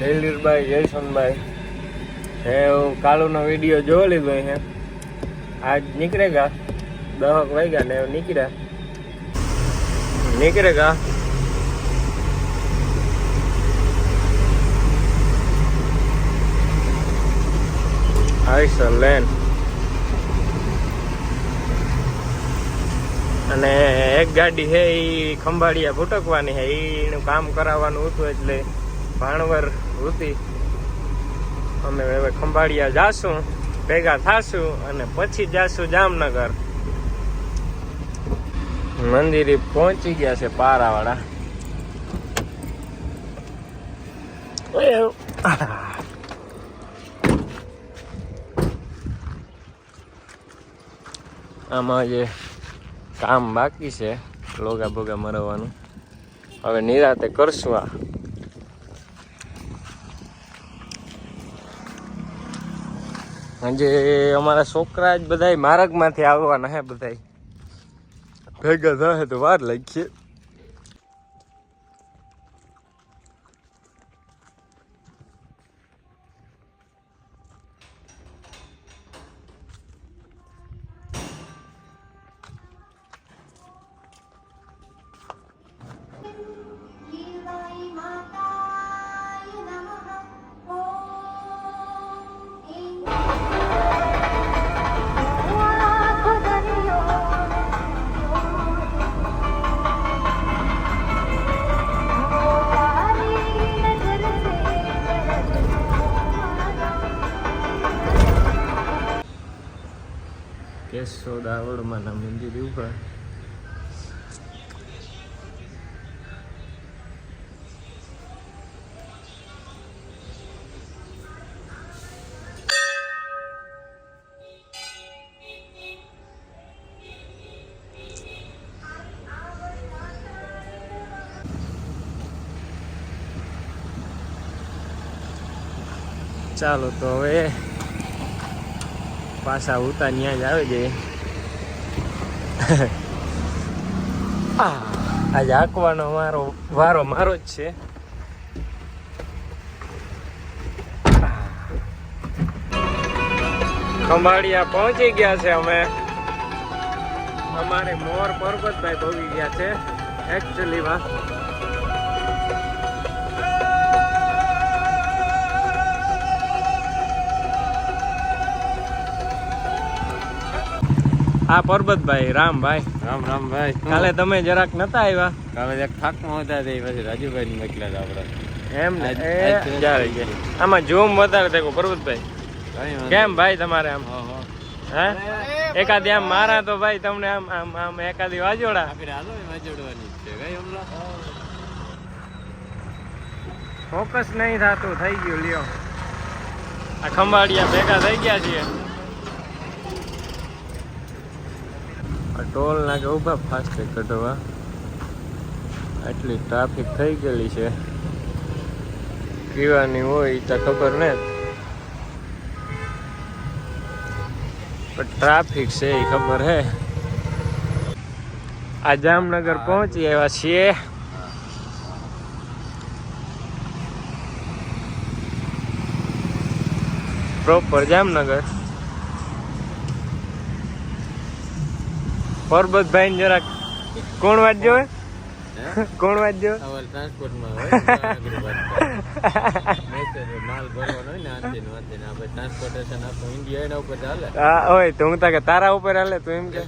જયલીરભાઈ જયસનભાઈ હું કાલુનો વીડિયો જોઈ લીધો હે. આજ નીકળેગા. દહક વાગ્યા ને નીકળ્યા. નીકળેગા. આઈસર લેન. અને એક ગાડી છે એ ખંભાળિયા ભૂટકવાની છે એનું કામ કરાવવાનું હતું એટલે ભાણવર વૃત્તિ. અમે હવે ખંભાળિયા જાશું, ભેગા થાશું અને પછી જાશું જામનગર. મંદિરે પહોંચી ગયા છે પારાવાળા. આમાં જે કામ બાકી છે લોગા બોગા મરવાનું. હવે નિરાતે કરશું આ. આજે અમારા છોકરા જ બધા માર્ગમાંથી આવવાના હે બધા ભેગા થાય તો વાર લાગશે કેશોદાવડમાં મંદિર ઉપર ચાલો તો હવે પાછા ઉતા ત્યાં જ આવે જઈએ આ, આજે આંકવાનો મારો, વારો મારો જ છે. ખંભાળિયા પહોંચી ગયા છે અમે. અમારે મોર પર્વતભાઈ ભોગી ગયા છે એકચ્યુઅલીમાં આ પરબતભાઈ રામભાઈ. રામ રામ ભાઈ કાલે તમે જરાક નતા આવ્યા? કાલે એક થાકમાં હતા તે પછી રાજુભાઈ ને મોકલ્યા હતા આપણે. એમ ને? એ તો ગયા. આમાં ઝૂમ વધારે દેખો પરબતભાઈ. કેમ ભાઈ તમારે આમ. હે એકાદી આમ મારા તો ભાઈ તમને આમ આમ આમ એકાદી વાજોડા. આપણે હાલો વાજોડવાની છે ભાઈ હમણાં? ફોકસ નહીં થતું થઈ ગયું લ્યો. આ ખંભાળિયા ભેગા થઈ ગયા છીએ. ટોલ નાકે ઊભા ફાસ્ટેગ કઢવા આટલી ટ્રાફિક થઈ ગયેલી છે. પીવાની હોય ઈ તો ખબર ને. પણ ટ્રાફિક છે એ ખબર હે. આ જામનગર પહોંચી આવ્યા છીએ. પ્રોપર જામનગર પરબતભાઈ ને જરાક કોણ વાંચજો હે? હે? કોણ વાંચજો અમારે ટ્રાન્સપોર્ટમાં હોય ને આગળ વાત મેસેજ માલ ભરવાનો હોય ને આથી ને આથી ને આપણે ટ્રાન્સપોર્ટેશન આપણું ઇન્ડિયા એના ઉપર ચાલે હા હોય કોણ હું તાકે તારા ઉપર હાલે તું એમ કે.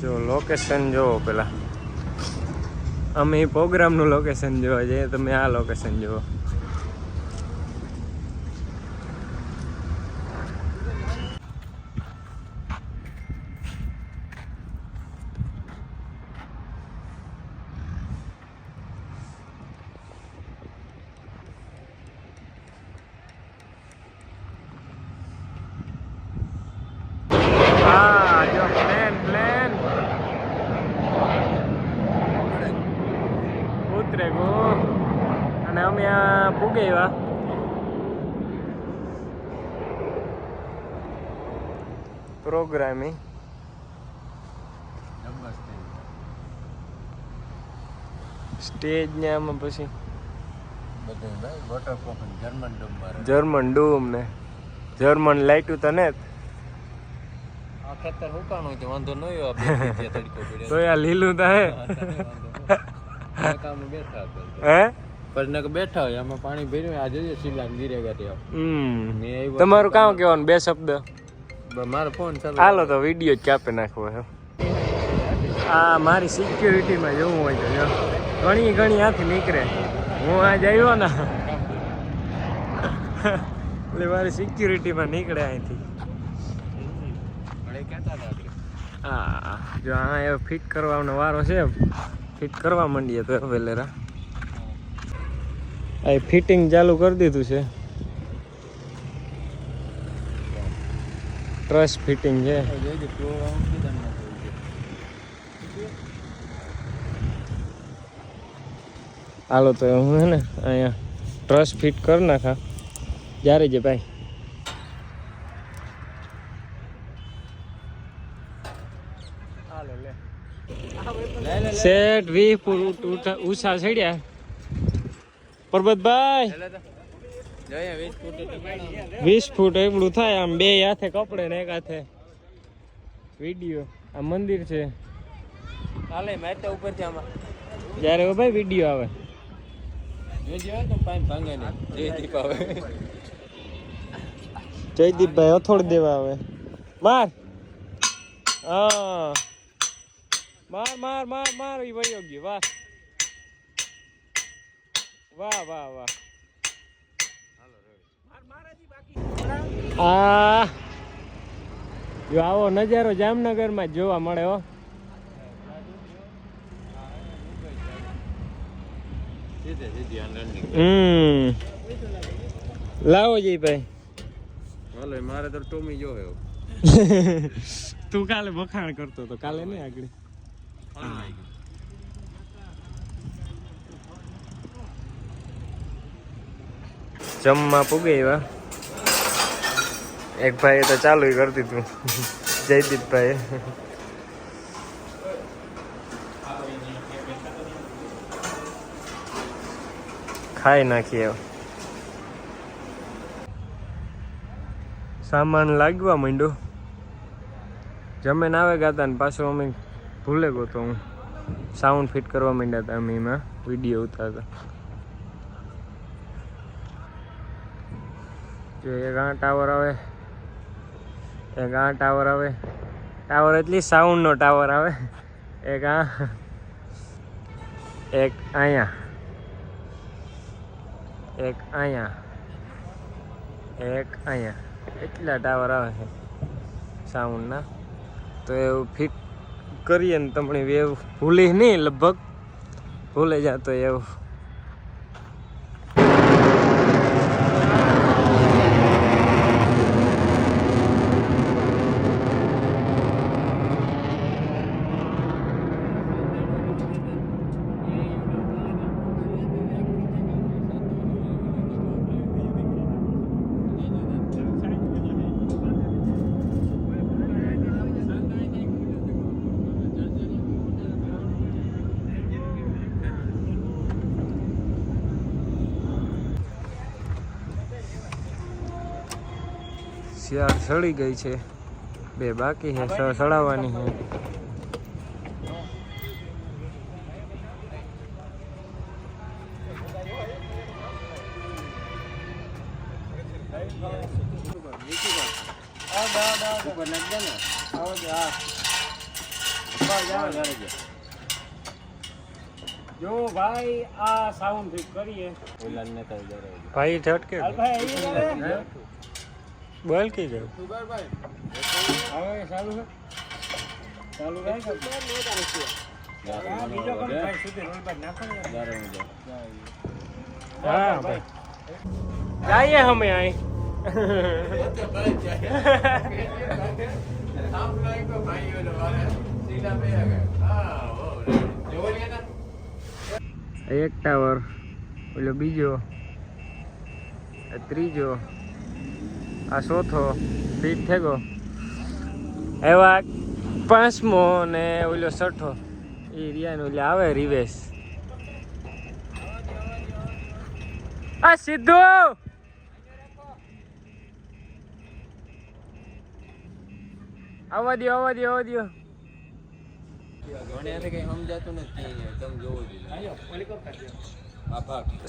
જો લોકેશન જોવો પેલા. અમે પ્રોગ્રામનું લોકેશન જોવા જઈએ તમે આ લોકેશન જુઓ હા જો પ્લેન પ્લેન ઉતરે ગો અને અમે આ પુગેવા પ્રોગ્રામિંગ સ્ટેજ ને આમાં પછી જર્મન ડૂમ ને જર્મન લાઈટું તને ખેતર હુકાણું છે વાંધો નહીં આવ્યો તો લીલું થાય હે. બેઠા હોય આમાં પાણી ભર્યું આ જોઈએ શિલા ગીરે ગાટી હમ. તમારું કામ. કહેવાનું બે શબ્દ. મારો ફોન ચાલો હાલો તો વીડિયો જ કાપી નાખવો હે આ મારી સિક્યુરિટીમાં જવું હોય તો જો. ઘણી ઘણી હાથી નીકળે. હું આજ આવ્યો ને. એટલે મારી સિક્યુરિટીમાં નીકળે અહીંથી. હા જો હા એ ફિટ કરવાનો વારો છે. ફિટ કરવા માંડીએ તો વેલેરા આ ફિટિંગ ચાલુ કરી દીધું છે. ટ્રસ ફિટિંગ છે. હાલો તો હું હે ને અહીંયા ટ્રસ ફિટ કરી નાખા. જ્યારે જે ભાઈ. સેટ વી ઉષા ચડ્યા. પરબતભાઈ. વીસ ફૂટ એટલું થાય આમ બે હાથે કપડે ને એક હાથે. વીડિયો. આ મંદિર છે. હાલે મેં તો ઉપરથી આમાં. જ્યારે ભાઈ વીડિયો આવે. જયદીપ આવે. જયદીપભાઈ અથોડ દેવા આવે. માર. હા. માર માર માર માર ઈ વયો ગયો. વાહ. વાહ વાહ વાહ. આ જો આવો નજારો જામનગરમાં જ જોવા મળે હો. લાવો જી ભાઈ. હાલો મારે તો ટોમી જો હે. તું કાલે વખાણ કરતો તો કાલે નહીં આગળ. જમવા પૂગે એવા. એક ભાઈએ તો ચાલુ કરી દીધું જયદીપભાઈ ખાઈ નાખીએ સામાન લાગવા માંડ્યો. જમીન આવે ગાતા ને પાછો અમે ભૂલે ગયો તો હું. સાઉન્ડ ફિટ કરવા માંડ્યા હતા અમે એમાં. વીડિયો ઉતારતા જો એક આ ટાવર આવે. એક આ ટાવર આવે. ટાવર એટલી સાઉન્ડનો ટાવર આવે. એક આ, એક અહીંયા એક અહીંયા એક અહીંયા. એટલા ટાવર આવે છે સાઉન્ડના તો એવું ફિટ કરીએ ને તમને વેવ ભૂલી નહીં, લગભગ ભૂલે જતો એવું. શિયાળ સળી ગઈ છે. બે બાકી છે સ- સડાવવાની છે. જો ભાઈ આ સાઉન્ડ કરીએ. ઓલા ને ભાઈ ઝટકે. બોલ કી ગયું હવે ચાલુ છે ચાલુ રહે કે હા, બીજો પણ ભાઈ સુધી રોડ પર નાખો હા ભાઈ. જઈએ અમે અહીં. એક ટાવર ઓલો બીજો ત્રીજો. આ ચોથો ફીટ થેગો એવા પાંચમો ને ઓલો છઠ્ઠો. એ રિયાનો એટલે આવે રિવેશ. આ સિદ્ધુ આવવા દો આવવા દો આવવા દો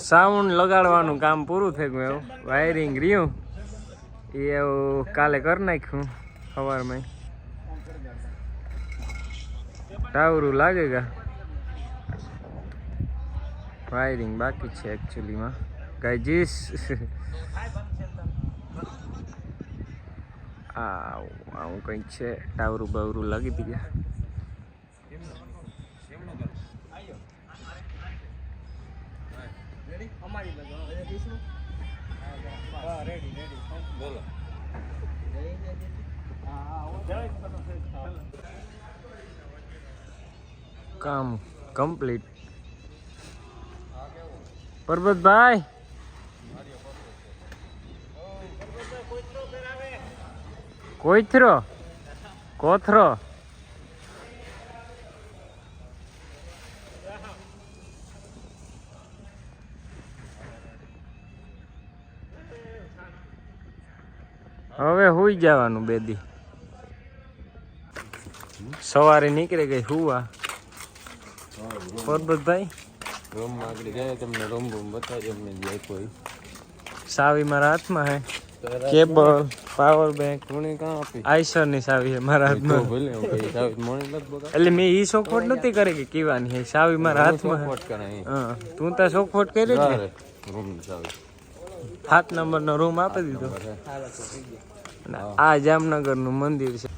સાઉન્ડ લગાડવાનું કામ પૂરું થઈ ગયું એવું. વાયરિંગ રહ્યું. એવું કાલે કરી નાખ્યું સવારમાં. ટાવરું લાગે ગા. વાયરિંગ બાકી છે એકચ્યુઅલીમાં ગાઈજીસ આવું કંઈક છે. ટાવરું બાવરું લાગી દી ગયા. બોલો કામ કમ્પ્લીટ. પરબતભાઈ. કોઈથરો કોથરો. હવે હુઈ જવાનું બેદી સવારે નીકળી ગઈ હુવા. પરબતભાઈ રૂમમાં આગળ ગયા તમને રૂમ રૂમ બતાવજો અમને જાય કોઈ સાવી મારા હાથમાં હે. કેબલ પાવર બેંક કોણે કાં આપી? આઈસરની સાવી હે મારા હાથમાં. ભલે કઈ સાવ મોણી લગ બગા એટલે મેં ઈ શોખવટ નથી કરી કે કીવાની હે. સાવી મારા હાથમાં હે. કરે હા તું તો શોખવટ કરી છે રૂમ સાવ. સાત નંબર નો રૂમ આપી દીધો. આ જામનગરનું મંદિર છે.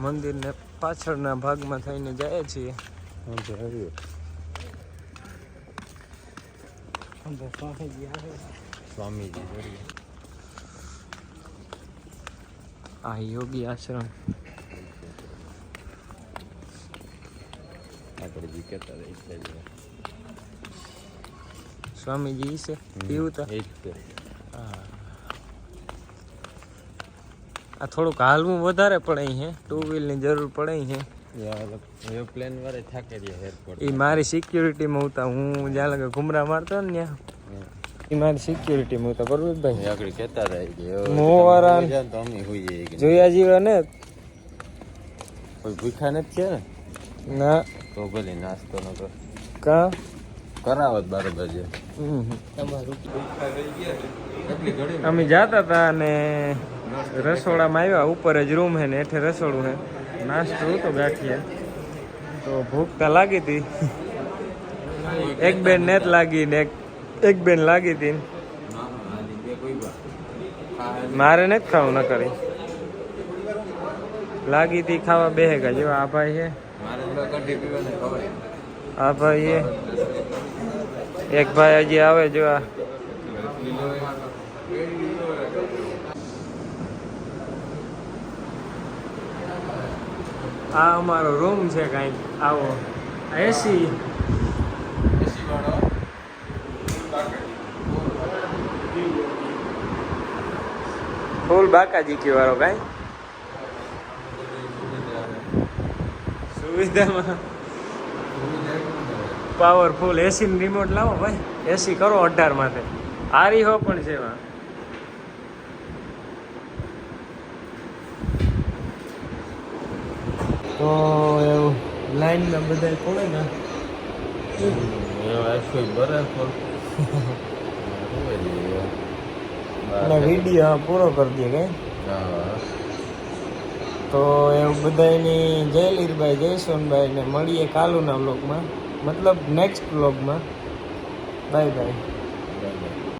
મંદિર ને પાછળના ભાગમાં થઈને જાય છીએ. સ્વામીજી આ યોગી આશ્રમ. આગળ સ્વામીજી છે પીવું તો આ થોડુંક હાલવું વધારે પડે છે હે? ટુ વ્હીલની જરૂર પડે છે પ્લેન વાળે થાકે એ મારી સિક્યુરિટીમાં ઉતા હું જ્યાં લગે ઘુમરા મારતો ને ત્યાં. એ મારી સિક્યુરિટીમાં ઉતા પરબતભાઈ આગળ કહેતા હતા કે મોવારા જોયા જીવા ને કોઈ ભૂખા નથી છે ને? ના. તો ભલે નાસ્તો ન કર. કા? કરાવત બરોબર છે અમે જાતા હતા અને રસોડામાં આવ્યા. ઉપર જ રૂમ હે ને એઠે રસોડું હે. નાસ્તો તો ગાંઠિયા. તો ભૂખ તો લાગી હતી એક બેન નેત લાગી ને એક એક બેન લાગી હતી મારે નથી ખાવું ન કરી. લાગી હતી ખાવા બે ગયા જેવા આ ભાઈ છે મારે તો કઢી પીવાને ખવાય. આ ભાઈ એક ભાઈ હજી આવે જો આ. અમારો રૂમ છે કાંઈક. આવો. એસી ફૂલ બાકાજી વાળો કાંઈ. સુવિધામાં. પાવરફુલ એસી રિમોટ લાવો ભાઈ. એસી કરો અઢાર માથે આરી હો પણ છે એમાં તો એવું લાઈનમાં બધા પડે ને? વીડિયો પૂરો કરી દે કઈ. તો એવું બધાની જય લીરભાઈ જય સોનભાઈ ને મળીએ કાલુના બ્લોગમાં મતલબ નેક્સ્ટ બ્લોગમાં બાય બાય